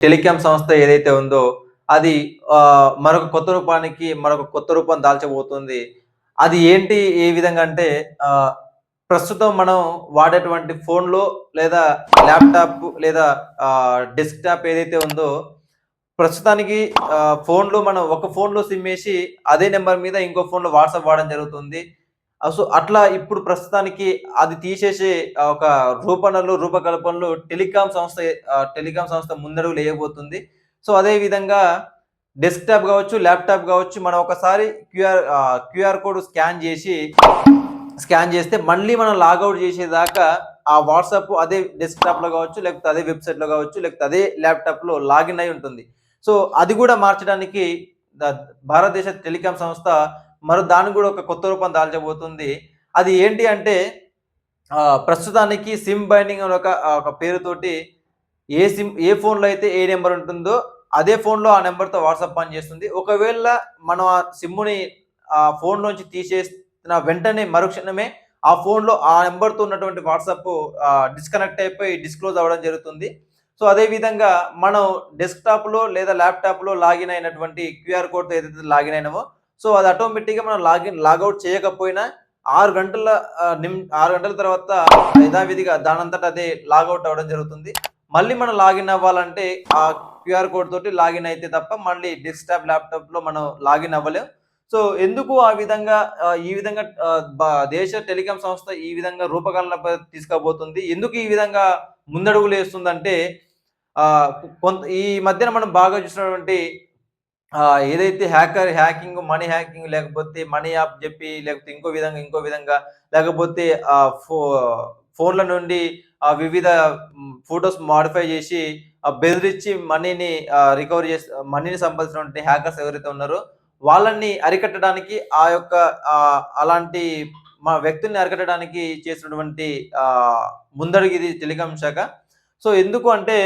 Telecom సంస్థ ఏదైతే ఉందో అది మరొక కొత్త రూపానికి మరొక కొత్త రూపం దాల్చబోతుంది. అది ఏంటి ఏ విధంగా అంటే ప్రస్తుతం మనం వాడేటువంటి ఫోన్‌లో లేదా ల్యాప్‌టాప్ లేదా డెస్క్‌టాప్ ఏదైతే ఉందో ప్రస్తుతానికి ఫోన్‌లో మనం ఒక ఫోన్‌లో సిమ్మేసి అదే నెంబర్ మీద ఇంకో ఫోన్‌లో వాట్సాప్ వాడడం జరుగుతుంది. సో, అట్లా ఇప్పుడు ప్రస్తుతానికి అది తీసేసి ఒక రూపణలు రూపకల్పనలు టెలికాం సంస్థ టెలికాం సంస్థ ముందడుగు లేయబోతుంది సో, అదే విధంగా డెస్క్‌టాప్ కావచ్చు ల్యాప్‌టాప్ కావచ్చు మనం ఒకసారి క్యూఆర్ క్యూఆర్ కోడ్ స్కాన్ చేసి స్కాన్ చేస్తే మళ్ళీ మనం లాగౌట్ చేసేదాకా ఆ వాట్సాప్ అదే డెస్క్‌టాప్‌లో కావచ్చు లేకపోతే అదే వెబ్‌సైట్‌లో కావచ్చు లేకపోతే అదే ల్యాప్‌టాప్‌లో లాగిన్ అయి ఉంటుంది. సో, అది కూడా మార్చడానికి భారతదేశ టెలికాం సంస్థ మరో దానికి కూడా ఒక కొత్త రూపం దాల్చబోతుంది. అది ఏంటి అంటే ప్రస్తుతానికి సిమ్ బైండింగ్ అని ఒక ఒక పేరుతోటి ఏ సిమ్ ఏ ఫోన్‌లో అయితే ఏ నెంబర్ ఉంటుందో అదే ఫోన్‌లో ఆ నెంబర్తో వాట్సాప్ పనిచేస్తుంది. ఒకవేళ మనం ఆ సిమ్‌ని ఆ ఫోన్‌లోంచి తీసేసిన వెంటనే మరుక్షణమే ఆ ఫోన్‌లో ఆ నెంబర్తో ఉన్నటువంటి వాట్సాప్ డిస్కనెక్ట్ అయిపోయి డిస్‌క్లోజ్ అవ్వడం జరుగుతుంది. సో, అదేవిధంగా మనం డెస్క్‌టాప్‌లో లేదా ల్యాప్‌టాప్‌లో లాగిన్ అయినటువంటి క్యూఆర్ కోడ్‌తో ఏదైతే లాగిన్ అయినామో సో, అది ఆటోమేటిక్‌గా మనం లాగిన్ లాగౌట్ చేయకపోయినా ఆరు గంటల నిమ్ ఆరు గంటల తర్వాత యథావిధిగా దానంతట అదే లాగౌట్ అవ్వడం జరుగుతుంది. మళ్ళీ మనం లాగిన్ అవ్వాలంటే ఆ క్యూఆర్ కోడ్ తోటి లాగిన్ అయితే తప్ప మళ్ళీ డెస్క్‌టాప్, ల్యాప్‌టాప్‌లో మనం లాగిన్ అవ్వలేం. సో, ఎందుకు ఆ విధంగా ఈ విధంగా దేశ టెలికాం సంస్థ ఈ విధంగా రూపకల్పన తీసుకుపోతుంది. ఎందుకు ఈ విధంగా ముందడుగులు వేస్తుందంటే కొంత ఈ మధ్యన మనం బాగా చూసినటువంటి ఏదైతే హ్యాకర్ హ్యాకింగ్, మనీ హ్యాకింగ్ లేకపోతే మనీ యాప్ చెప్పి లేకపోతే ఇంకో విధంగా, ఇంకో విధంగా లేకపోతే ఫో ఫోన్‌ల నుండి వివిధ ఫొటోస్ మాడిఫై చేసి జేసి బెదిరించి మనీని రికవర్ రికవరీ చేసి మనీని సంపాదించినటువంటి హ్యాకర్స్ ఎవరైతే ఉన్నారో వాళ్ళని అరికట్టడానికి ఆ యొక్క అలాంటి మా వ్యక్తుల్ని అరికట్టడానికి చేసినటువంటి ముందడుగు ఇది టెలికాం శాఖ. సో, ఎందుకు అంటే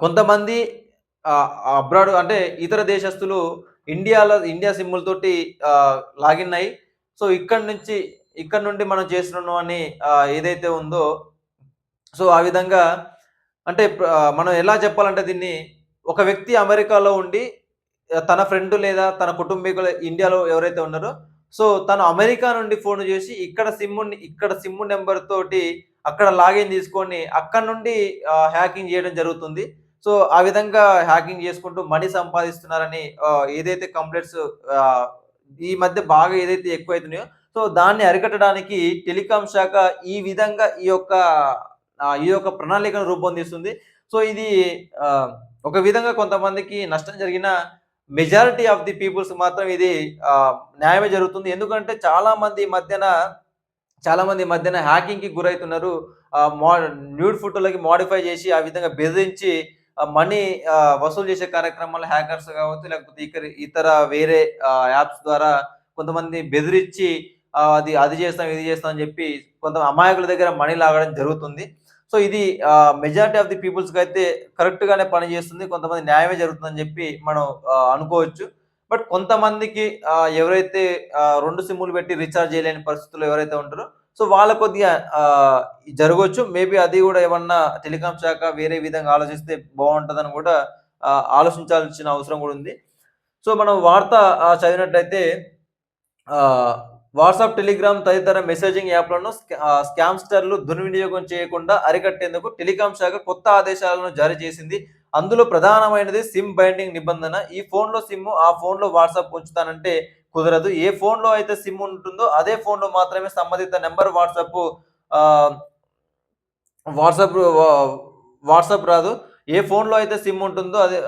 కొంతమంది అబ్రాడ్ అంటే ఇతర దేశస్తులు ఇండియాలో ఇండియా సిమ్ములతోటి లాగిన్ అయ్యి సో, ఇక్కడి నుంచి ఇక్కడ నుండి మనం చేస్తున్నామని అని ఏదైతే ఉందో సో, ఆ విధంగా అంటే మనం ఎలా చెప్పాలంటే దీన్ని ఒక వ్యక్తి అమెరికాలో ఉండి తన ఫ్రెండ్ లేదా తన కుటుంబీకులు ఇండియాలో ఎవరైతే ఉన్నారో సో, తను అమెరికా నుండి ఫోన్ చేసి ఇక్కడ సిమ్‌ని ఇక్కడ సిమ్ నెంబర్ తోటి అక్కడ లాగిన్ తీసుకొని అక్కడ నుండి హ్యాకింగ్ చేయడం జరుగుతుంది. సో, ఆ విధంగా హ్యాకింగ్ చేసుకుంటూ మనీ సంపాదిస్తున్నారని ఏదైతే కంప్లైంట్స్ ఈ మధ్య బాగా ఏదైతే ఎక్కువైతున్నాయో సో, దాన్ని అరికట్టడానికి టెలికాం శాఖ ఈ విధంగా ఈ యొక్క ఈ యొక్క ప్రణాళికను రూపొందిస్తుంది. సో, ఇది ఒక విధంగా కొంతమందికి నష్టం జరిగిన మెజారిటీ ఆఫ్ ది పీపుల్స్ మాత్రం ఇది న్యాయమే జరుగుతుంది. ఎందుకంటే చాలామంది ఈ మధ్యన చాలామంది ఈ మధ్యన హ్యాకింగ్‌కి గురవుతున్నారు మో న్యూడ్ ఫోటోలకి మోడిఫై చేసి ఆ విధంగా బెదిరించి మనీ వసూలు చేసే కార్యక్రమాల్లో హ్యాకర్స్ కావచ్చు లేకపోతే ఇతర వేరే యాప్స్ ద్వారా కొంతమంది బెదిరించి అది అది చేస్తాం, ఇది చేస్తాం అని చెప్పి కొంత అమాయకుల దగ్గర మనీ లాగడం జరుగుతుంది. సో, ఇది మెజారిటీ ఆఫ్ ది పీపుల్స్‌కైతే కరెక్ట్‌గానే పనిచేస్తుంది. కొంతమంది న్యాయమే జరుగుతుందని చెప్పి మనం అనుకోవచ్చు. బట్ కొంతమందికి ఎవరైతే రెండు 2 సిమ్‌లు పెట్టి రీఛార్జ్ చేయలేని పరిస్థితుల్లో ఎవరైతే ఉంటారో సో, వాళ్ళ కొద్దిగా జరగవచ్చు మేబీ అది కూడా ఏమన్నా టెలికాం శాఖ వేరే విధంగా ఆలోచిస్తే బాగుంటుందని కూడా ఆలోచించాల్సిన అవసరం కూడా ఉంది. సో, మనం వార్త చదివినట్లయితే చదివినట్టయితే వాట్సాప్, టెలిగ్రామ్ తదితర మెసేజింగ్ యాప్‌లను స్కామ్‌స్టర్లు దుర్వినియోగం చేయకుండా అరికట్టేందుకు టెలికాం శాఖ కొత్త ఆదేశాలను జారీ చేసింది. అందులో ప్రధానమైనది సిమ్ బైండింగ్ నిబంధన. ఈ ఫోన్‌లో సిమ్, ఆ ఫోన్‌లో వాట్సాప్ ఉంచుతానంటే కుదరదు. ఏ ఫోన్‌లో అయితే సిమ్ ఉంటుందో అదే ఫోన్‌లో మాత్రమే సంబంధిత నెంబర్ వాట్సాప్ వాట్సాప్ వా వాట్సాప్ రాదు. ఏ ఫోన్‌లో అయితే సిమ్ ఉంటుందో అది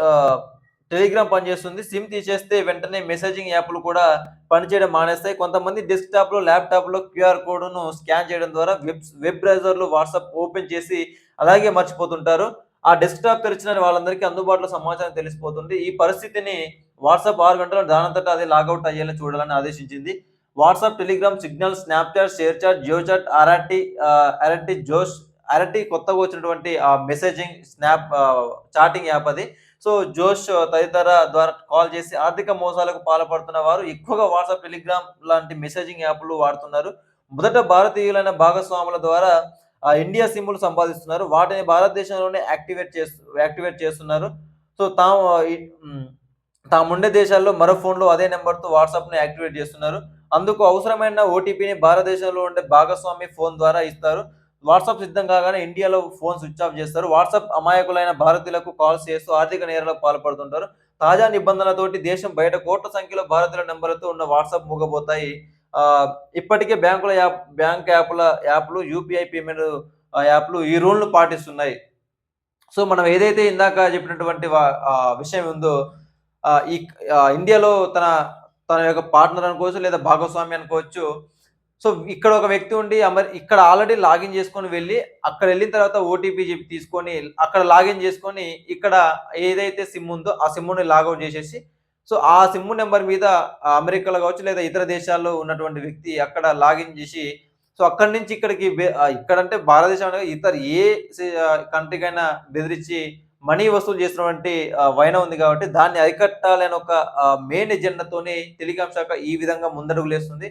టెలిగ్రామ్ పనిచేస్తుంది. సిమ్ తీసేస్తే వెంటనే మెసేజింగ్ యాప్‌లు కూడా పనిచేయడం మానేస్తాయి. కొంతమంది డెస్క్‌టాప్‌లో, ల్యాప్‌టాప్‌లో క్యూఆర్ కోడ్‌ను స్కాన్ చేయడం ద్వారా వెబ్ వెబ్ బ్రౌజర్‌లో వాట్సాప్ ఓపెన్ చేసి అలాగే మర్చిపోతుంటారు. ఆ డెస్క్‌టాప్ తెరిచిన వాళ్ళందరికీ అందుబాటులో సమాచారం తెలిసిపోతుంది. ఈ పరిస్థితిని వాట్సాప్ ఆరు గంటల్లో దానంతట అదే లాగౌట్ అయ్యేలా చూడాలని ఆదేశించింది. WhatsApp, Telegram, Signal, Snapchat, ShareChat JioChat, Arattai Arattai Arattai, Josh Arattai కొత్తగా వచ్చినటువంటి మెసేజింగ్ స్నాప్ చాటింగ్ యాప్ అది. సో, జోష్ తదితర ద్వారా కాల్ చేసి ఆర్థిక మోసాలకు పాల్పడుతున్న వారు ఎక్కువగా వాట్సాప్, టెలిగ్రామ్ లాంటి మెసేజింగ్ యాప్‌లు వాడుతున్నారు. మొదట భారతీయులైన భాగస్వాముల ద్వారా ఇండియా సిమ్‌లు సంపాదిస్తున్నారు. వాటిని భారతదేశంలోనే యాక్టివేట్ చేస్తు యాక్టివేట్ చేస్తున్నారు. సో తాము తాముండే దేశాల్లో మరో ఫోన్‌లో అదే నెంబర్తో వాట్సాప్‌ని యాక్టివేట్ చేస్తున్నారు. అందుకు అవసరమైన ఓటీపీని భారతదేశంలో ఉండే భాగస్వామి ఫోన్ ద్వారా ఇస్తారు. వాట్సాప్ సిద్ధం కాగానే ఇండియాలో ఫోన్ స్విచ్ ఆఫ్ చేస్తారు. వాట్సాప్ అమాయకులైన భారతీయులకు కాల్స్ చేస్తూ ఆర్థిక నేరాలకు పాల్పడుతుంటారు. తాజా నిబంధనలతోటి దేశం బయట కోట్ల సంఖ్యలో భారతీయుల నెంబర్లతో ఉన్న వాట్సాప్ మూగబోతాయి. ఇప్పటికే బ్యాంకుల యాప్ బ్యాంక్ యాప్‌ల యాప్‌లు, యూపీఐ పేమెంట్ యాప్‌లు ఈ రూల్‌ను పాటిస్తున్నాయి. సో, మనం ఏదైతే ఇందాక చెప్పినటువంటి విషయం ఉందో ఈ ఇండియాలో తన తన యొక్క పార్ట్నర్ అనుకోవచ్చు, లేదా భాగస్వామి అనుకోవచ్చు. సో, ఇక్కడ ఒక వ్యక్తి ఉండి అమర్ ఇక్కడ ఆల్రెడీ లాగిన్ చేసుకొని వెళ్ళి అక్కడ వెళ్ళిన తర్వాత ఓటీపీ చెప్పి తీసుకొని, అక్కడ లాగిన్ చేసుకొని, ఇక్కడ ఏదైతే సిమ్ ఉందో ఆ సిమ్‌ని లాగౌట్ చేసేసి, సో, ఆ సిమ్ నెంబర్ మీద అమెరికాలో కావచ్చు, లేదా ఇతర దేశాల్లో ఉన్నటువంటి వ్యక్తి అక్కడ లాగిన్ చేసి, సో, అక్కడి నుంచి ఇక్కడికి ఇక్కడ అంటే ఇక్కడంటే భారతదేశం ఇతర ఏ కంట్రీకైనా బెదిరించి మనీ వసూలు చేసినటువంటి వైన ఉంది కాబట్టి దాన్ని అరికట్టాలని ఒక మెయిన్ ఎజెండాతోనే టెలికాం శాఖ ఈ విధంగా ముందడుగులేస్తుంది.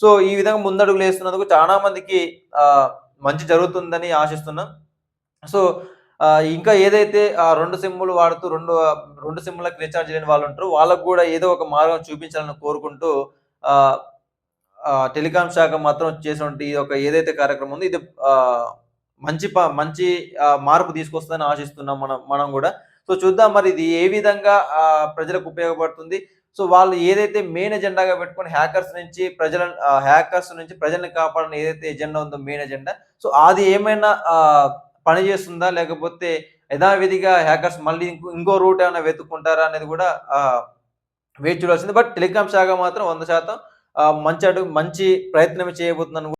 సో, ఈ విధంగా ముందడుగులేస్తున్నందుకు చాలా మందికి మంచి జరుగుతుందని ఆశిస్తున్నాం. సో, ఇంకా ఏదైతే రెండు 2 సిమ్‌లు వాడుతూ 2 ఆహ్, 2 రీఛార్జ్ లేని లేని వాళ్ళుంటారో వాళ్ళకి కూడా ఏదో ఒక మార్గం చూపించాలని కోరుకుంటూ టెలికాం శాఖ మాత్రం చేసినటువంటి ఈ యొక్క ఏదైతే కార్యక్రమం ఉందో ఇది మంచి ప మంచి మార్పు తీసుకొస్తుందని ఆశిస్తున్నాం మనం మనం కూడా సో, చూద్దాం మరి ఇది ఏ విధంగా ప్రజలకు ఉపయోగపడుతుంది. సో, వాళ్ళు ఏదైతే మెయిన్ ఎజెండాగా పెట్టుకొని హ్యాకర్స్ నుంచి ప్రజలను హ్యాకర్స్ నుంచి ప్రజల్ని కాపాడని ఏదైతే ఎజెండా ఉందో మెయిన్ ఎజెండా. సో, అది ఏమైనా ఆహ్, పని చేస్తుందా? లేకపోతే యథావిధిగా హ్యాకర్స్ మళ్ళీ ఇంకో ఇంకో రూట్ ఏమైనా వెతుక్కుంటారా? అనేది కూడా వేచి చూడాల్సింది బట్ టెలికాం శాఖ మాత్రం వంద శాతం మంచి అడుగు మంచి ప్రయత్నం చేయబోతుందని